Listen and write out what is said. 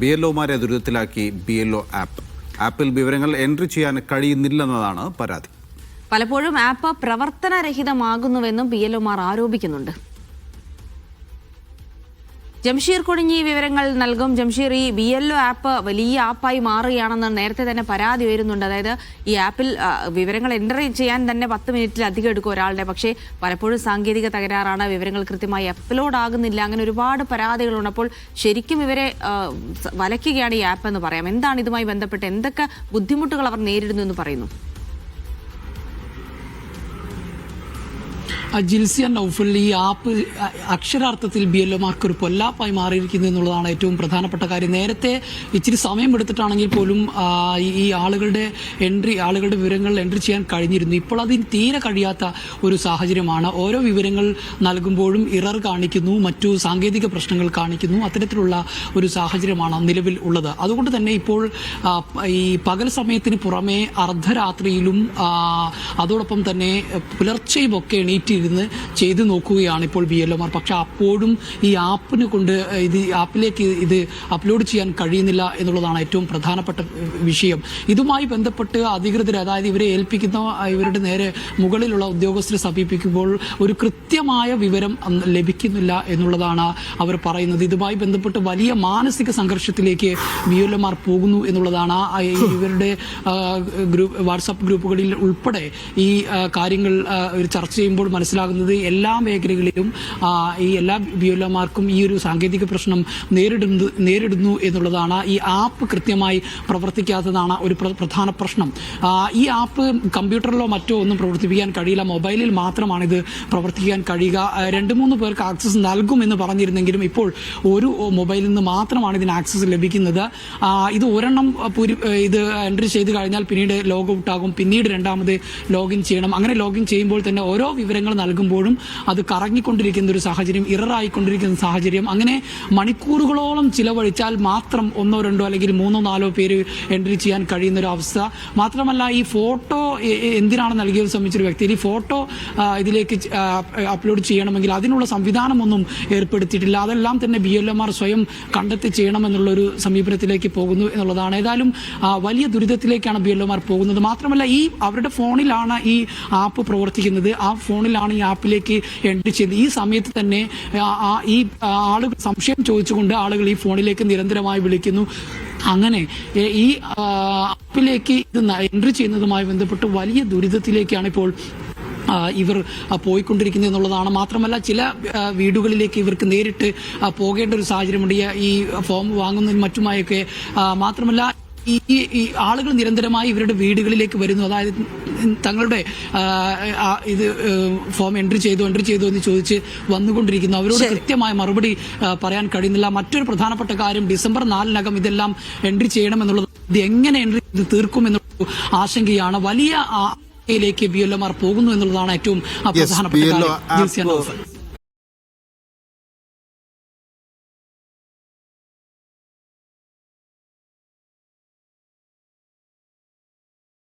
B L ഒമാരെ ദുരിതത്തിലാക്കി B L O app ആപ്പിൽ വിവരങ്ങൾ എൻട്രി ചെയ്യാൻ കഴിയുന്നില്ലെന്നതാണ് പരാതി. പലപ്പോഴും ആപ്പ് പ്രവർത്തനരഹിതമാകുന്നുവെന്നും ബി എൽ ഒമാർ ആരോപിക്കുന്നുണ്ട്. ജംഷീർ കുടുങ്ങി വിവരങ്ങൾ നൽകും. ജംഷീർ ഈ ബി എൽ ഒ ആപ്പ് വലിയ ആപ്പായി മാറുകയാണെന്ന് നേരത്തെ തന്നെ പരാതി ഉയരുന്നുണ്ട് അതായത് ഈ ആപ്പിൽ വിവരങ്ങൾ എന്റർ ചെയ്യാൻ തന്നെ പത്ത് മിനിറ്റിലധികം എടുക്കും ഒരാളുടെ. പക്ഷേ പലപ്പോഴും സാങ്കേതിക തകരാറാണ്. വിവരങ്ങൾ കൃത്യമായി അപ്ലോഡ് ആകുന്നില്ല. അങ്ങനെ ഒരുപാട് പരാതികളുണ്ട്. അപ്പോൾ ശരിക്കും ഇവരെ വലയ്ക്കുകയാണ് ഈ ആപ്പ് എന്ന് പറയാം. എന്താണ് ഇതുമായി ബന്ധപ്പെട്ട് എന്തൊക്കെ ബുദ്ധിമുട്ടുകൾ അവർ നേരിടുന്നു എന്ന് പറയുന്നു? ആ ജിൽസിയൻ നൌഫൽ ഈ ആപ്പ് അക്ഷരാർത്ഥത്തിൽ ബി എൽ ഒമാർക്ക് ഒരു പൊല്ലാപ്പായി മാറിയിരിക്കുന്നു എന്നുള്ളതാണ് ഏറ്റവും പ്രധാനപ്പെട്ട കാര്യം. നേരത്തെ ഇച്ചിരി സമയം എടുത്തിട്ടാണെങ്കിൽ പോലും ഈ- ആളുകളുടെ എൻട്രി ആളുകളുടെ വിവരങ്ങൾ എൻട്രി ചെയ്യാൻ കഴിഞ്ഞിരുന്നു. ഇപ്പോൾ അതിന് തീരെ കഴിയാത്ത ഒരു സാഹചര്യമാണ്. ഓരോ വിവരങ്ങൾ നൽകുമ്പോഴും ഇറർ കാണിക്കുന്നു മറ്റു സാങ്കേതിക പ്രശ്നങ്ങൾ കാണിക്കുന്നു. അത്തരത്തിലുള്ള ഒരു സാഹചര്യമാണ് നിലവിൽ ഉള്ളത്. അതുകൊണ്ട് തന്നെ ഇപ്പോൾ ഈ പകൽ സമയത്തിന് പുറമെ അർദ്ധരാത്രിയിലും അതോടൊപ്പം തന്നെ പുലർച്ചയും ഒക്കെ എണീറ്റിരുന്ന് ചെയ്തു നോക്കുകയാണ് ഇപ്പോൾ ബി എൽ ഒമാർ. പക്ഷെ അപ്പോഴും ഈ ആപ്പിനെ കൊണ്ട് ഇത് ആപ്പിലേക്ക് ഇത് അപ്ലോഡ് ചെയ്യാൻ കഴിയുന്നില്ല എന്നുള്ളതാണ് ഏറ്റവും പ്രധാനപ്പെട്ട വിഷയം. ഇതുമായി ബന്ധപ്പെട്ട് അധികൃതർ അതായത് ഇവരെ ഏൽപ്പിക്കുന്ന ഇവരുടെ നേരെ മുകളിലുള്ള ഉദ്യോഗസ്ഥരെ സമീപിക്കുമ്പോൾ ഒരു കൃത്യമായ വിവരം ലഭിക്കുന്നില്ല എന്നുള്ളതാണ് അവർ പറയുന്നത്. ഇതുമായി ബന്ധപ്പെട്ട് വലിയ മാനസിക സംഘർഷത്തിലേക്ക് ബി എൽ എമാർ പോകുന്നു എന്നുള്ളതാണ് ഇവരുടെ ഗ്രൂപ്പ് വാട്സാപ്പ് ഗ്രൂപ്പുകളിൽ ഉൾപ്പെടെ ഈ കാര്യങ്ങൾ ഒരു ചർച്ച ചെയ്യുമ്പോൾ മനസ്സിലാകുന്നത് എല്ലാ മേഖലകളിലും ഈ എല്ലാ ബിയോലമാർക്കും ഈ ഒരു സാങ്കേതിക പ്രശ്നം നേരിടുന്നു നേരിടുന്നു എന്നുള്ളതാണ് ഈ ആപ്പ് കൃത്യമായി പ്രവർത്തിക്കാത്തതാണ് ഒരു പ്രധാന പ്രശ്നം. ഈ ആപ്പ് കമ്പ്യൂട്ടറിലോ മറ്റോ ഒന്നും പ്രവർത്തിപ്പിക്കാൻ കഴിയില്ല. മൊബൈലിൽ മാത്രമാണ് ഇത് പ്രവർത്തിക്കാൻ കഴിയുക. രണ്ട് മൂന്ന് പേർക്ക് ആക്സസ് നൽകുമെന്ന് പറഞ്ഞിരുന്നെങ്കിലും ഇപ്പോൾ ഒരു മൊബൈലിൽ നിന്ന് മാത്രമാണ് ഇതിന് ആക്സസ് ലഭിക്കുന്നത്. ഇത് ഒരെണ്ണം ഇത് എൻട്രി ചെയ്ത് കഴിഞ്ഞാൽ പിന്നീട് ലോഗ് ഔട്ട് ആകും പിന്നീട് രണ്ടാമത് ലോഗിൻ ചെയ്യണം. അങ്ങനെ ലോഗിൻ ചെയ്യുമ്പോൾ തന്നെ ഓരോ വിവരങ്ങൾ നൽകുമ്പോഴും അത് കറങ്ങിക്കൊണ്ടിരിക്കുന്ന ഒരു സാഹചര്യം ഇററായിക്കൊണ്ടിരിക്കുന്ന സാഹചര്യം. അങ്ങനെ മണിക്കൂറുകളോളം ചിലവഴിച്ചാൽ മാത്രം ഒന്നോ രണ്ടോ അല്ലെങ്കിൽ മൂന്നോ നാലോ പേര് എൻട്രി ചെയ്യാൻ കഴിയുന്ന ഒരു അവസ്ഥ. മാത്രമല്ല ഈ ഫോട്ടോ എന്തിനാണ് നൽകിയത് സംബന്ധിച്ചൊരു വ്യക്തി ഈ ഫോട്ടോ ഇതിലേക്ക് അപ്ലോഡ് ചെയ്യണമെങ്കിൽ അതിനുള്ള സംവിധാനമൊന്നും ഏർപ്പെടുത്തിയിട്ടില്ല. അതെല്ലാം തന്നെ ബി എൽ എം ആർ സ്വയം കണ്ടെത്തി ചെയ്യണമെന്നുള്ള ഒരു സമീപനത്തിലേക്ക് പോകുന്നു എന്നുള്ളതാണ്. ഏതായാലും വലിയ ദുരിതത്തിലേക്കാണ് ബി എൽ പോകുന്നത്. മാത്രമല്ല ഈ അവരുടെ ഫോണിലാണ് ഈ ആപ്പ് പ്രവർത്തിക്കുന്നത്. ആ ഫോണിലാണ് ഈ ആപ്പിലേക്ക് എൻട്രി ചെയ്ത് ഈ സമയത്ത് തന്നെ ഈ ആളുകൾ സംശയം ചോദിച്ചുകൊണ്ട് ആളുകൾ ഈ ഫോണിലേക്ക് നിരന്തരമായി വിളിക്കുന്നു. അങ്ങനെ ഈ ആപ്പിലേക്ക് ഇത് എൻട്രി ചെയ്യുന്നതുമായി ബന്ധപ്പെട്ട് വലിയ ദുരിതത്തിലേക്കാണ് ഇപ്പോൾ ഇവർ പോയിക്കൊണ്ടിരിക്കുന്നത് എന്നുള്ളതാണ്. മാത്രമല്ല ചില വീടുകളിലേക്ക് ഇവർക്ക് നേരിട്ട് പോകേണ്ട ഒരു സാഹചര്യമുണ്ട്. ഈ- ഫോം വാങ്ങുന്നതിനും മറ്റുമായൊക്കെ മാത്രമല്ല ഈ ആളുകൾ നിരന്തരമായി ഇവരുടെ വീടുകളിലേക്ക് വരുന്നു. അതായത് തങ്ങളുടെ ഇത് ഫോം എൻട്രി ചെയ്തു എൻട്രി ചെയ്തു എന്ന് ചോദിച്ച് വന്നുകൊണ്ടിരിക്കുന്നു. അവരോട് കൃത്യമായ മറുപടി പറയാൻ കഴിയുന്നില്ല. മറ്റൊരു പ്രധാനപ്പെട്ട കാര്യം ഡിസംബർ നാലിനകം ഇതെല്ലാം എൻട്രി ചെയ്യണമെന്നുള്ളത് ഇത് എങ്ങനെ എൻട്രി ചെയ്ത് തീർക്കുമെന്നുള്ള ആശങ്കയാണ്. വലിയ ിലേക്ക് ബി എൽ എം ആർ പോകുന്നു എന്നുള്ളതാണ് ഏറ്റവും പ്രധാനപ്പെട്ട കാര്യം.